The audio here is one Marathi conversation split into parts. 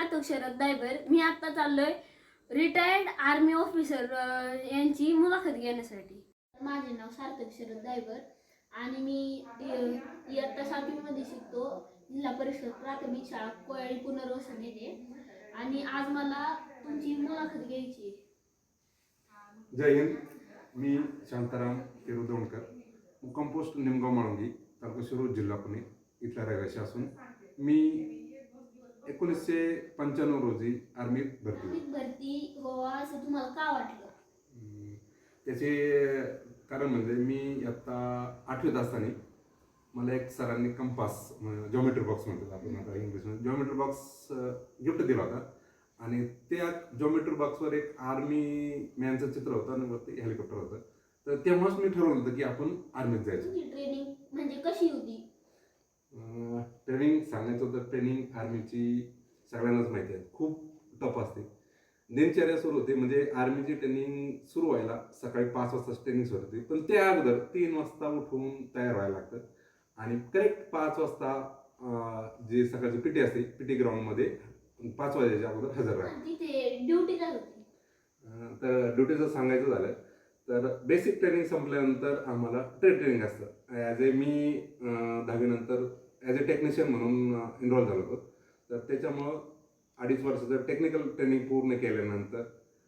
सार्थक शरद दायबर मी आता चाललोय रिटायर्ड आर्मी ऑफिसर यांची मुलाखत घेण्यासाठी. माझे नाव सार्थक शरद दायबर आणि मी इयत्ता सातवीमध्ये शिकतो. जिल्हा परिषद प्राथमिक शाळा कोयाळी पुनर्वसन येथे. आणि आज मला तुमची मुलाखत घ्यायची आहे. जय हिंद. मी शांताराम केरू मुक्कम पोस्ट निमगाव माळुंगी तालुका शिरूर जिल्हा पुणे. इथला रहिवासी असून मी एकोणीसशे पंच्याण्णव रोजी आर्मीत भरती झालो. आर्मीत भरती व्हावा असं तुम्हाला का वाटलं? अं, त्याचे कारण म्हणजे मी आता आठवीत असताना मला एक सरांनी कंपास जॉमेट्री बॉक्स म्हणतात आपण आता इंग्लिशमध्ये. जॉमेट्री बॉक्स गिफ्ट दिला होता. आणि त्या जॉमेट्री बॉक्सवर एक आर्मी मॅनचं चित्र होतं आणि वरती हेलिकॉप्टर होतं. तर तेव्हाच मी ठरवलं होतं की आपण आर्मीत जायचं. ट्रेनिंग म्हणजे कशी होती? ट्रेनिंग सांगायचं तर ट्रेनिंग आर्मीची सगळ्यांनाच माहिती आहे. खूप टफ असते. दिनचर्या सुरू होते म्हणजे आर्मीची ट्रेनिंग सुरू व्हायला सकाळी पाच वाजता ट्रेनिंग सुरू होते. पण त्या अगोदर तीन वाजता उठून तयार व्हायला लागतं. आणि करेक्ट पाच वाजता जे सकाळची पिटी असते पिटी ग्राउंडमध्ये पाच वाजेच्या अगोदर हजर अं, तर ड्युटीचं सांगायचं झालं तर बेसिक ट्रेनिंग संपल्यानंतर आम्हाला ट्रेड ट्रेनिंग असतं. ॲज ए मी दहावीनंतर ॲज अ टेक्निशियन म्हणून इन्व्हॉल्व झालो होतो. तर त्याच्यामुळं अडीच वर्षाचं टेक्निकल ट्रेनिंग पूर्ण केल्यानंतर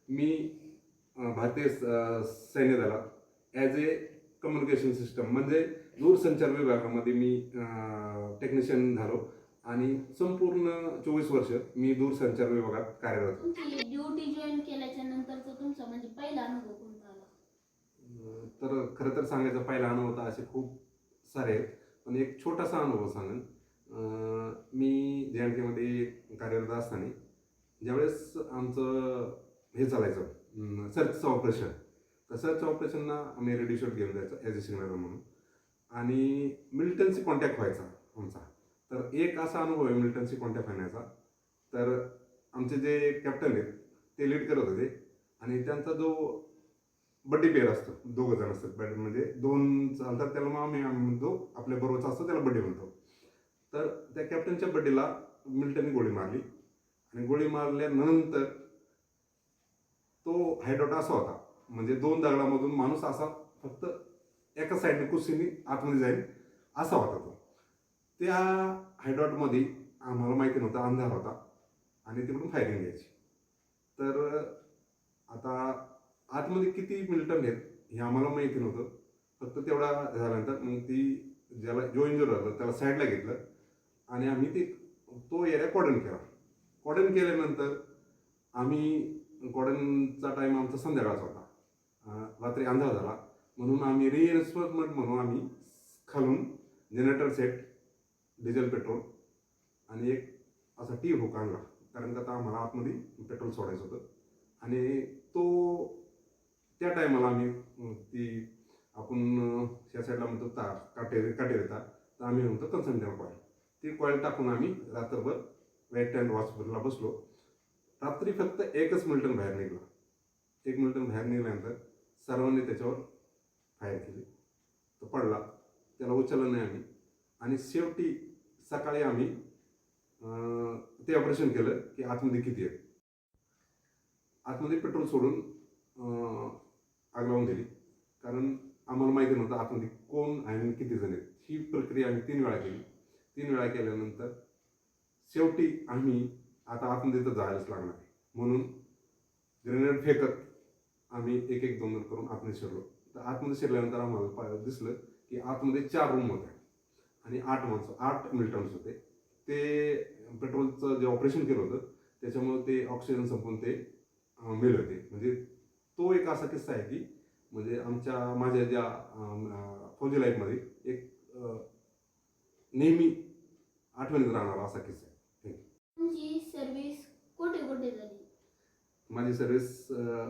मी भारतीय स- सैन्य दलात ॲज ए कम्युनिकेशन सिस्टम म्हणजे दूरसंचार विभागामध्ये मी टेक्निशियन झालो आणि संपूर्ण चोवीस वर्ष मी दूरसंचार विभागात कार्यरत होतो. ड्युटी जॉईन केल्याच्या नंतरचा तुमचा म्हणजे पहिला अनुभव कोणता? तर खरं तर सांगायचा पहिला अनुभव होता असे खूप सारे आहेत. पण एक छोटासा अनुभव सांगेन. मी जे एन केमध्ये कार्यरत असताना ज्यावेळेस आमचं हे चालायचं सर्चचं ऑपरेशन तर सर्च ऑपरेशनला आम्ही रेडिओ शॉट घेऊन जायचो ॲज अ सिग्नलर म्हणून. आणि मिल्टनशी कॉन्टॅक्ट व्हायचा आमचा. तर एक असा अनुभव आहे मिल्टनशी कॉन्टॅक्ट होण्याचा. तर आमचे जे कॅप्टन आहेत ते लीड करत होते. आणि त्यांचा जो बड्डे पेअर असतो. दोघं जण असतात. बड्डी म्हणजे दोन चालतात त्याला मग आम्ही आम्ही म्हणतो. आपल्या बरोबरचा असतो त्याला बड्डे म्हणतो. तर त्या कॅप्टनच्या बड्डेला मिल्टनने गोळी मारली. आणि गोळी मारल्यानंतर तो हायडॉट असा होता. म्हणजे दोन दगडामधून माणूस असा फक्त एका साईडने कुस्तीने आतमध्ये जाईल असा होता तो. त्या हायडॉटमध्ये आम्हाला माहिती नव्हतं अंधार होता. आणि तिकडून फायरिंग घ्यायची तर आता आतमध्ये किती मिलिटन आहेत हे आम्हाला माहिती नव्हतं. फक्त तेवढा झाल्यानंतर मग ती ज्याला जो इंजर झाला त्याला साईडला घेतलं आणि आम्ही ते तो एरिया कॉर्डन केला. कॉर्डन केल्यानंतर आम्ही कॉर्डनचा टाईम आमचा संध्याकाळचा होता. रात्री अंधार झाला. म्हणून आम्ही रिएन्फोर्समेंट म्हणून आम्ही खालून जनरेटर सेट डिझेल पेट्रोल आणि एक असा टी हुक आणला. कारण का आता आम्हाला आतमध्ये पेट्रोल सोडायचं होतं. आणि त्या टायमाला आम्ही ती आपण ह्या या साईडला म्हणतो तार काटेरी काटे तार तर आम्ही म्हणतो कन्सल्टंट कॉईल ती कॉईल टाकून आम्ही रात्रभर राईट हँड वॉचवरला बसलो. रात्री फक्त एकच मिल्टन बाहेर निघला. एक मिल्टन बाहेर निघाल्यानंतर सर्वांनी त्याच्यावर फायर केली. तो पडला. त्याला उचललं नाही आम्ही. आणि शेवटी सकाळी आम्ही ते ऑपरेशन केलं की आतमध्ये किती आहे? आतमध्ये पेट्रोल सोडून आग लावून दिली. कारण आम्हाला माहिती नव्हतं आतमध्ये कोण आहे आणि किती जण आहेत. ही प्रक्रिया आम्ही तीन वेळा केली. तीन वेळा केल्यानंतर शेवटी आम्ही आता आतमध्ये तर जायलाच लागणार आहे. म्हणून ग्रेनेड फेकत आम्ही एक एक दोन दोन करून आतमध्ये शिरलो. तर आतमध्ये शिरल्यानंतर आम्हाला पा- दिसलं की आतमध्ये चार रूम होत्या आणि आठ माणसं आठ मिलिटन्स होते. ते पेट्रोलचं जे ऑपरेशन केलं होतं त्याच्यामुळे ते ऑक्सिजन संपून ते मेले होते म्हणजे तो एक असा किस्सा आहे की म्हणजे आमच्या माझ्या ज्या फौजी लाईफमध्ये एक नेहमी आठवणीत राहणारा असा किस्सा आहे. तुमची सर्व्हिस कुठे कुठे झाली? माझी सर्व्हिस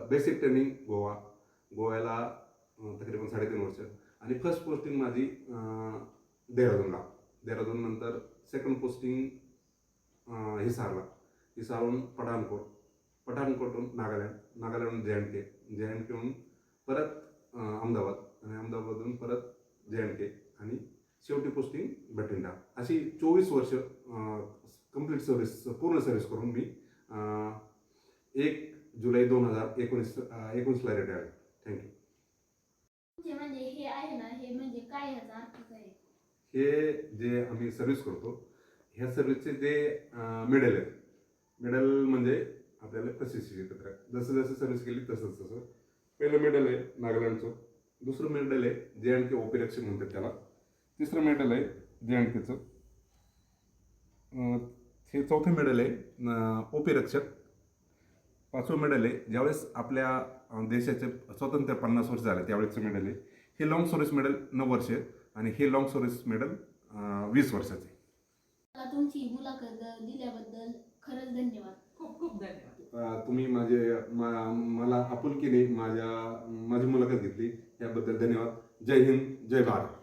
बेसिक ट्रेनिंग गोवा. गोव्याला तकरीबन साडेतीन वर्ष. आणि फर्स्ट पोस्टिंग माझी देहरादूनला. देहरादून नंतर सेकंड पोस्टिंग हिसारला. हिसारहून पठाणकोट. पठाणकोटहून नागालँड नागालँडहून जे एंड के जे एंड केहून परत अहमदाबाद आणि अहमदाबादहून परत जे एंड के आणि शेवटी पोस्टिंग बठिंडा. अशी चोवीस वर्ष कंप्लीट सर्व्हिस पूर्ण सर्व्हिस करून मी एक जुलै दोन हजार एकोणीस एकोणीसला रिटायर थँक्यू तुमचे म्हणजे हे आहे ना हे म्हणजे काय ह्याचा अर्थ काय आहे? हे जे आम्ही सर्व्हिस करतो ह्या सर्व्हिसचे जे मेडल आहेत मेडल म्हणजे आपल्याला प्रशिक्षित एकत्र? जसं जसं सर्व्हिस केली तसं तसं. पहिलं मेडल आहे नागालँडचं. दुसरं मेडल आहे जे अँड के ओपिरक्षक म्हणतात त्याला. तिसरं मेडल आहे जे अँड केचं. हे चौथं मेडल आहे ओपिरक्षक पाचवं मेडल आहे ज्यावेळेस आपल्या देशाचे स्वातंत्र्य पन्नास वर्ष झाले त्यावेळेसचं मेडल आहे. हे लॉंग सर्व्हिस मेडल नऊ वर्ष आणि हे लॉंग सर्व्हिस मेडल वीस वर्षाचे मला तुमची मुलाखत दिल्याबद्दल खरंच धन्यवाद खूप खूप धन्यवाद अं, तुम्ही माझे मा- मला आपुलकीने माझ्या माझी मुलाखत घेतली. याबद्दल धन्यवाद. जय हिंद जय भारत.